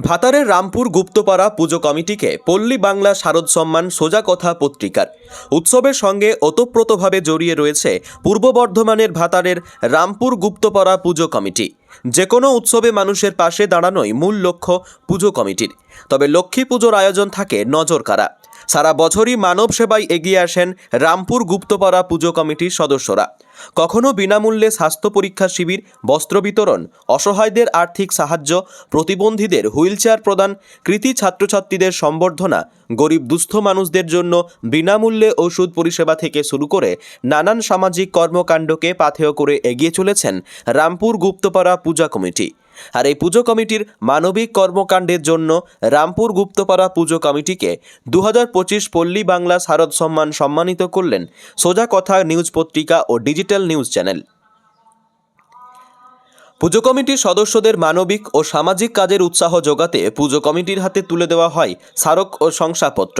ভাতারের রামপুর গুপ্তপাড়া পুজো কমিটিকে পল্লী বাংলা শারদ সম্মান সোজা কথা পত্রিকার। উৎসবের সঙ্গে ওতপ্রোতভাবে জড়িয়ে রয়েছে পূর্ব বর্ধমানের ভাতারের রামপুর গুপ্তপাড়া পুজো কমিটি। যে কোনো উৎসবে মানুষের পাশে দাঁড়ানোই মূল লক্ষ্য পুজো কমিটির। তবে লক্ষ্মী পুজোর আয়োজন থাকে নজর কারা সারা বছরই মানব সেবায় এগিয়ে আসেন রামপুর গুপ্তপাড়া পুজো কমিটির সদস্যরা। কখনো বিনামূল্যে স্বাস্থ্য পরীক্ষা শিবির, বস্ত্র বিতরণ, অসহায়দের আর্থিক সাহায্য, প্রতিবন্ধীদের হুইলচেয়ার প্রদান, কৃতি ছাত্রছাত্রীদের সম্বর্ধনা, গরিব দুস্থ মানুষদের জন্য বিনামূল্যে ওষুধ পরিষেবা থেকে শুরু করে নানান সামাজিক কর্মকাণ্ডকে পাথেয় করে এগিয়ে চলেছেন রামপুর গুপ্তপাড়া পূজা কমিটি। আর এই পুজো কমিটির মানবিক কর্মকাণ্ডের জন্য রামপুর গুপ্তপাড়া পুজো কমিটিকে দু পঁচিশ পল্লী বাংলা শারদ সম্মান সম্মানিত করলেন সোজা কথা নিউজ পত্রিকা ও ডিজিটাল নিউজ চ্যানেল। পুজো কমিটির সদস্যদের মানবিক ও সামাজিক কাজের উৎসাহ যোগাতে পুজো কমিটির হাতে তুলে দেওয়া হয় স্মারক ও শংসাপত্র।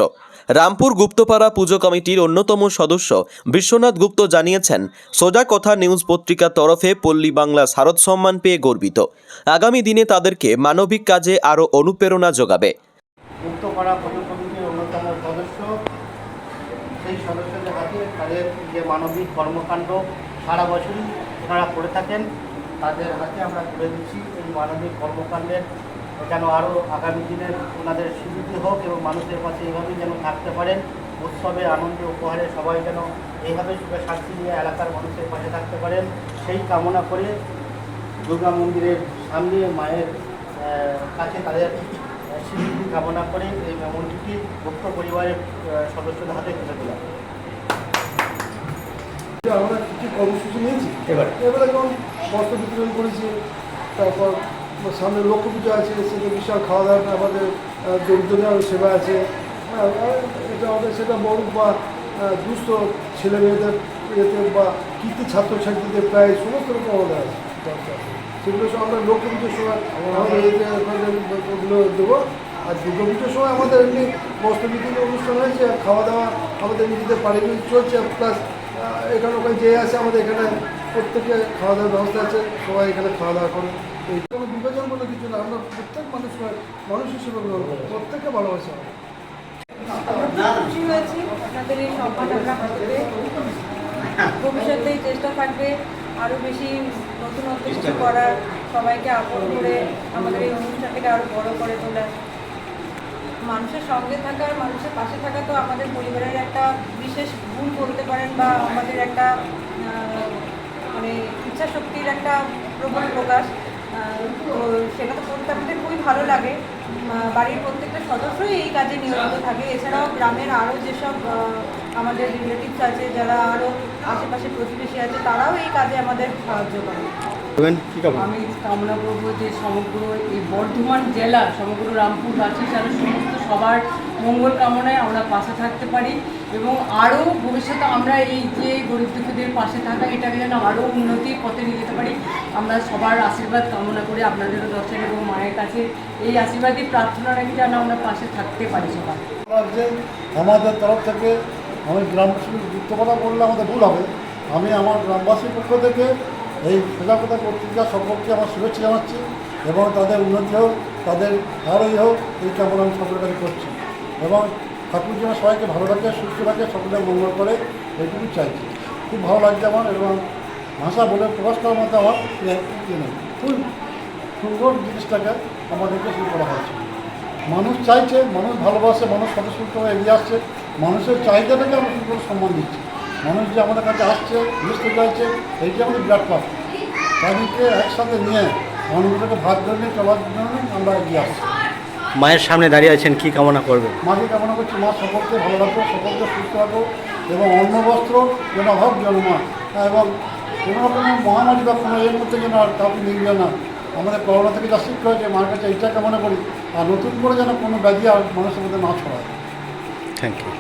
রামপুর গুপ্তপাড়া পুজো কমিটির অন্যতম সদস্য বিশ্বনাথ গুপ্ত জানিয়েছেন, সোজা কথা নিউজ পত্রিকার তরফে পল্লী বাংলা শারদ সম্মান পেয়ে গর্বিত। আগামী দিনে তাদেরকে মানবিক কাজে আরও অনুপ্রেরণা যোগাবে। সারা বছরই ওনারা করে থাকেন। তাদের হাতে আমরা তুলে দিচ্ছি। এই মানবিক কর্মকাণ্ডের যেন আরও আগামী দিনে ওনাদের স্বীকৃতি হোক এবং মানুষের পাশে এভাবেই যেন থাকতে পারেন। উৎসবে আনন্দে উপহারে সবাই যেন এইভাবে সুখে শান্তি নিয়ে এলাকার মানুষের পাশে থাকতে পারেন। সেই কামনা করে দুর্গা মন্দিরের সামনে মায়ের কাছে তাদের স্বীকৃতি কামনা করে এই মেমনটিটি ভক্ত পরিবারের সদস্যদের হাতে তুলে দিলাম। আমরা কিছু কর্মসূচি নিয়েছি। এবারে। এবারে যেমন বস্ত্র বিতরণ করেছি, তারপর সামনে লক্ষ্য পুজো আছে, সেটা বিশাল খাওয়া দাওয়াটা আমাদের দরিদ্রদের সেবা আছে। এটা আমাদের সেটা বড় বা দুস্থ ছেলে মেয়েদের ইয়েতে বা কৃতি ছাত্রছাত্রীদের প্রায় সমস্ত রকম আমাদের আছে সেগুলো সব আমরা লক্ষ্য পুজোর সময় আমাদের এতে ওগুলো দেবো। আর দুর্গা পুজোর সময় আমাদের এমনি বস্ত্র বিতরণ অনুষ্ঠান হয়েছে খাওয়া দাওয়া আমাদের নিজেদের পারিবারিক চলছে প্লাস এখানে ওখানে যে আছে আমাদের এখানে প্রত্যেকে খাওয়া দাওয়ার ব্যবস্থা আছে সবাই এখানে খাওয়া দাওয়া করে এই কোনো বিভাজন বলে কিছু না আমরা প্রত্যেক মানুষ মানুষ হিসেবে গ্রহণ করি প্রত্যেকে ভালোবাসে। আমাদের খুশি হয়েছি আপনাদের এই সম্মান হাতে ভবিষ্যতে চেষ্টা থাকবে আরও বেশি নতুনত্ব কিছু করার। সবাইকে আপন করে আমাদের এই অনুষ্ঠানটাকে আরও বড় করে তোলার। মানুষের সঙ্গে থাকা আর মানুষের পাশে থাকা তো আমাদের পরিবারের একটা বিশেষ গুণ বলতে পারেন বা আমাদের একটা মানে ইচ্ছা শক্তির একটা প্রবল প্রকাশ। তো সেটা তো করতে আমাদের খুবই ভালো লাগে। বাড়ির প্রত্যেকটা সদস্যই এই কাজে নিয়োজিত থাকে। এছাড়াও গ্রামের আরও যেসব আমাদের রিলেটিভস আছে, যারা আরও আশেপাশে প্রতিবেশী আছে, তারাও এই কাজে আমাদের সাহায্য করে। আমি কামনা করব যে সমগ্র এই বর্ধমান জেলা সমগ্র রামপুরবাসী যারা সমস্ত সবার মঙ্গল কামনায় আমরা পাশে থাকতে পারি এবং আরও ভবিষ্যতে আমরা এই যে গরিব দুঃখীদের পাশে থাকা এটাকে যেন আরও উন্নতির পথে নিয়ে যেতে পারি। আমরা সবার আশীর্বাদ কামনা করি আপনাদেরও দর্শন এবং মায়ের কাছে এই আশীর্বাদই প্রার্থনা রাখি যেন আমরা পাশে থাকতে পারি আমাদের তরফ থেকে আমি গ্রামবাসী যুক্ত কথা বললে আমাদের ভুল হবে। আমি আমার গ্রামবাসীর পক্ষ থেকে এই প্রজাপতা পত্রিকা সম্পর্কে আমার শুভেচ্ছা জানাচ্ছি এবং তাদের উন্নতি হোক, তাদের আরোই হোক এই কামনা আমি সকলের কাছে করছি। এবং ঠাকুর যেন সবাইকে ভালো রাখে, সুস্থ রাখে সকলের মঙ্গল করে এইটুকু চাইছি। খুব ভালো লাগছে আমার এবং ভাষা বলে প্রকাশ করার মধ্যে আমার ইয়ে খুব সুন্দর জিনিসটাকে আমাদেরকে শুরু করা হয়েছে। মানুষ চাইছে, মানুষ ভালোবাসে, মানুষ স্বতঃস্ফূর্তভাবে এগিয়ে আসছে, মানুষের চাহিদাটাকে আমরা করে সম্মান দিচ্ছি। মানুষ যে আমাদের কাছে আসছে বুঝতে চাইছে এইটি আমাদের বিরাট তাদেরকে একসাথে নিয়ে মানুষটাকে ভাত নিয়ে চলার জন্য আমরা এগিয়ে আসছি। মায়ের সামনে দাঁড়িয়ে আছেন কি কামনা করবেন? মাকে কামনা করছি মা সকলকে ভালো রাখো সকলকে সুস্থ রাখো এবং অন্ন বস্ত্র যেন অভাব যেন মা এবং কোনো রকমের মহামারী বা কোনো এর মধ্যে যেন আর কাউকে নিয়ে না। আমাদের করোনা থেকে যা শিক্ষা হয়েছে মার কাছে এইটা কামনা করি আর নতুন করে যেন কোনো ব্যাধি আর মানুষের মধ্যে না ছড়ায়। Thank you